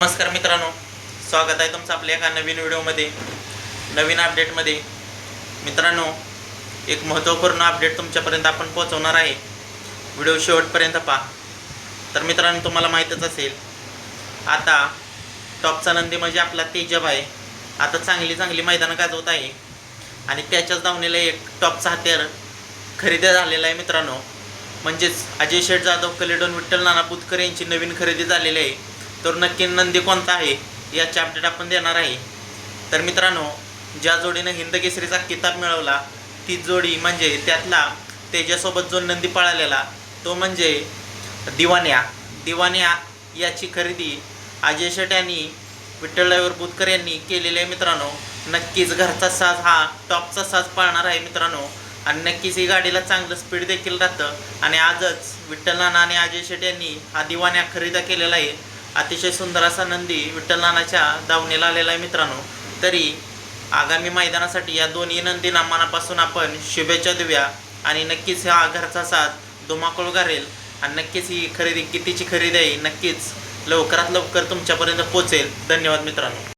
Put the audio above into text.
नमस्कार मित्रांनो स्वागत आहे तुमचं आपल्या एका नवीन व्हिडिओमध्ये नवीन अपडेटमध्ये मित्रांनो एक महत्त्वपूर्ण अपडेट तुमच्यापर्यंत आपण पोहोचवणार आहे. व्हिडिओ शेवटपर्यंत पहा. तर मित्रांनो तुम्हाला माहीतच असेल आता टॉपचा नंदी म्हणजे आपला तेजब आहे. आता चांगली चांगली मैदानं गाजवत आहे. आणि त्याच्याच दावणीला एक टॉपचा हत्यार खरेदी झालेला आहे मित्रांनो. म्हणजेच अजय शेठ जाधव कलेडोन विठ्ठल नाना बुतकर यांची नवीन खरेदी झालेली आहे. तर नक्की नंदी कोणता आहे? याचे अपडेट आपण देणार आहे. तर मित्रांनो ज्या जोडीनं हिंद केसरीचा किताब मिळवला ती जोडी म्हणजे त्यातला तेजासोबत जो नंदी पळालेला तो म्हणजे दिवान्या. दिवान्या याची खरेदी अजय शेट यांनी विठ्ठलरावर बुतकर यांनी केलेली आहे मित्रांनो. नक्कीच घरचा साज हा टॉपचा साज पाळणार आहे मित्रांनो. आणि नक्कीच ही गाडीला चांगलं स्पीड देखील राहतं. आणि आजच विठ्ठल नाना आणि अजय शेट यांनी हा दिवाण्या खरेदी केलेला आहे. अतिशय सुंदर असा नंदी विठ्ठल नानाच्या दावणीला आलेला आहे मित्रांनो. तरी आगामी मैदानासाठी या दोन्ही नंदींना मनापासून आपण शुभेच्छा देऊया आणि नक्कीच हा घरचा साथ धुमाकूळ घारेल आणि नक्कीच ही खरेदी कितीची खरेदी आहे नक्कीच लवकरात लवकर तुमच्यापर्यंत पोचेल धन्यवाद मित्रांनो.